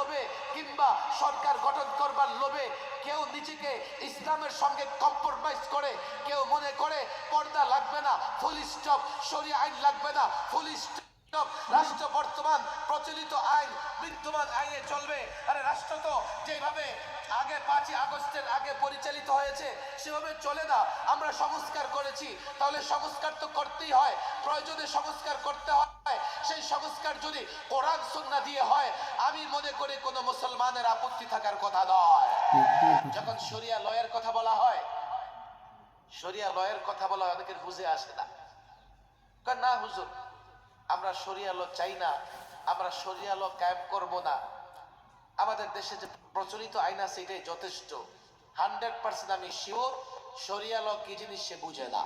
লোভে কিংবা সরকার গঠন করবার লোভে কেউ নিজেকে ইসলামের সঙ্গে কম্প্রোমাইজ করে, কেউ মনে করে পর্দা লাগবে না ফুল স্টপ সরিয়ে আইন লাগবে না ফুল স্টপ রাষ্ট্র বর্তমান প্রচলিত আইন, বিদ্যমান আইনে চলবে। আরে রাষ্ট্র তো যেভাবে আগে পাঁচই আগস্টের আগে পরিচালিত হয়েছে, সেভাবে চলে না। আমরা সংস্কার করেছি, তাহলে সংস্কার তো করতেই হয়, প্রয়োজনে সংস্কার করতে হয়। সেই সংস্কার যদি কোরআন, সুন্না দিয়ে হয়, আমি মনে করি কোনো মুসলমানের আপত্তি থাকার কথা নয়। যখন শরিয়া লয়ের কথা বলা হয়, শরিয়া লয়ের কথা বলা অনেকের বুঝে আসে না। না হুজুর, আমরা শরিয়া ল চাই না, আমরা শরিয়া ল কায়েম করব না। আমাদের দেশে যে প্রচলিত আইন আছে, এটাই যথেষ্ট। হান্ড্রেড পার্সেন্ট আমি শিওর, শরিয়া ল কি জিনিস সে বুঝে না।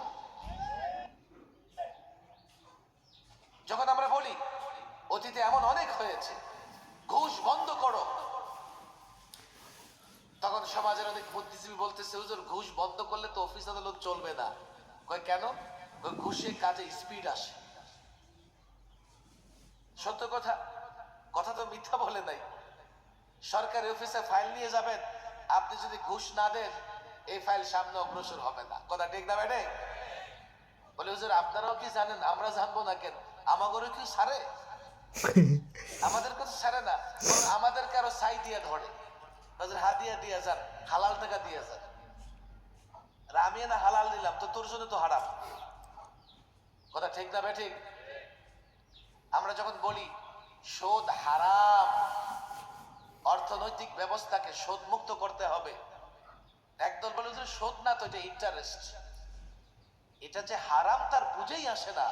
যখন আমরা বলি, অতীতে এমন অনেক হয়েছে, ঘুষ বন্ধ করো। তখন সমাজের অনেক বুদ্ধিজীবী বলতেছে, হুজুর, ঘুষ বন্ধ করলে তো অফিস আদালত চলবে না। কয়, কেন? ঘুষে কাজে স্পিড আসে। সত্য কথা কথা তো মিথ্যা বলে নাই। সরকারি অফিসে ফাইল নিয়ে যাবেন, আপনি যদি ঘুষ না দেন, এই ফাইল সামনে অগ্রসর হবে না। কথা ঠিক না ম্যাডাম বলে, হুজুর, আপনারাও কি জানেন? আমরা জানব না কেন? আমাগরও কি সারে? আমাদের কথা সারে না, বরং আমাদেরকে সাই দিয়ে ধরে। হাদিয়া দিয়ে যান, হালাল টাকা দিয়ে যান। আমি না হালাল দিলাম তো তোর জন্য তো হারাম। কথা ঠিক না ঠিক আমরা যখন বলি সুদ হারাম অর্থনৈতিক ব্যবস্থাকে সুদ মুক্ত করতে হবে। একদল বলে সুদ না তো, এটা ইন্টারেস্ট এটা যে হারাম তার বুঝেই আসে না।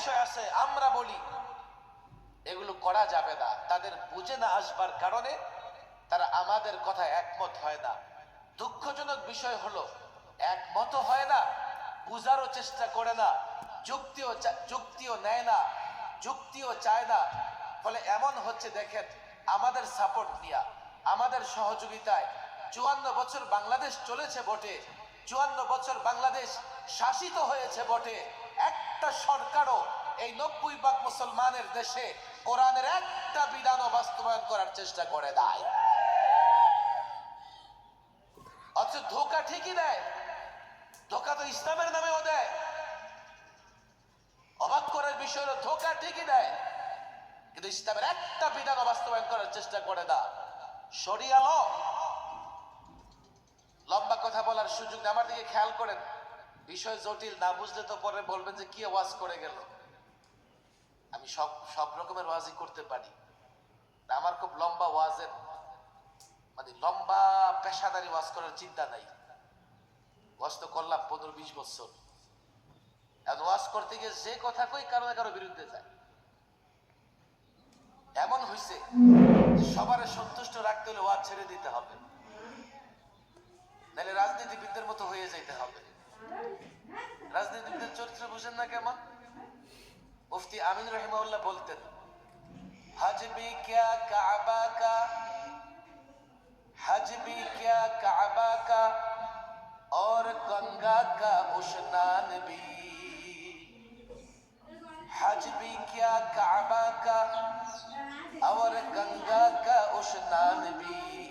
বিষয় আছে, আমরা বলি, এগুলো করা যাবে না। তাদের বুঝে না আসবার কারণে তারা আমাদের কথা একমত হয় না। দুঃখজনক বিষয় হলো একমত হয় না, বুঝারও চেষ্টা করে না, যুক্তিও যুক্তিও নেয় না, যুক্তিও চায় না। ফলে এমন হচ্ছে, দেখেন, আমাদের সাপোর্ট দিয়া, আমাদের সহযোগিতায় চুয়ান্ন বছর বাংলাদেশ চলেছে বটে, চুয়ান্ন বছর বাংলাদেশ শাসিত হয়েছে বটে। একটা সরকারও এই নব্বই ভাগ মুসলমানের দেশে কোরআনের একটা বিধানও বাস্তবায়ন করার চেষ্টা করে দেয় অথচ ধোকা ঠিকই দেয়, ধোকা তো ইসলামের নামেও দেয়। অবাক করার বিষয় হলো ধোকা ঠিকই দেয়, কিন্তু ইসলামের একটা বিধান বাস্তবায়ন করার চেষ্টা করে না। সরিয়া লম্বা কথা বলার সুযোগ আমার দিকে খেয়াল করেন। বিষয় জটিল, না বুঝলে তো পরে বলবেন যে কি ওয়াজ করে গেল। আমি সব সব রকমের ওয়াজই করতে পারি। আমার খুব লম্বা ওয়াজের মানে লম্বা পেশাদারি ওয়াজ করার চিন্তা নাই। ওয়াজ তো করলাম পনেরো বিশ বছর। এখন ওয়াজ করতে গিয়ে যে কথা কই কারও না কারও বিরুদ্ধে যায়। এমন হয়েছে সবার সন্তুষ্ট রাখতে হলে ওয়াজ ছেড়ে দিতে হবে। নাহলে রাজনীতিবিদদের মতো হয়ে যেতে হবে। রাজনীতিবিদদের চরিত্র বুঝেন না কেমন মুফতি আমিন রহিমাউল্লাহ বলতেন হজবি ক্যা কাবা কা হজবি ক্যা কাবা কা और गंगा का उशनान भी हज भी क्या काबा का और गंगा का उशनान भी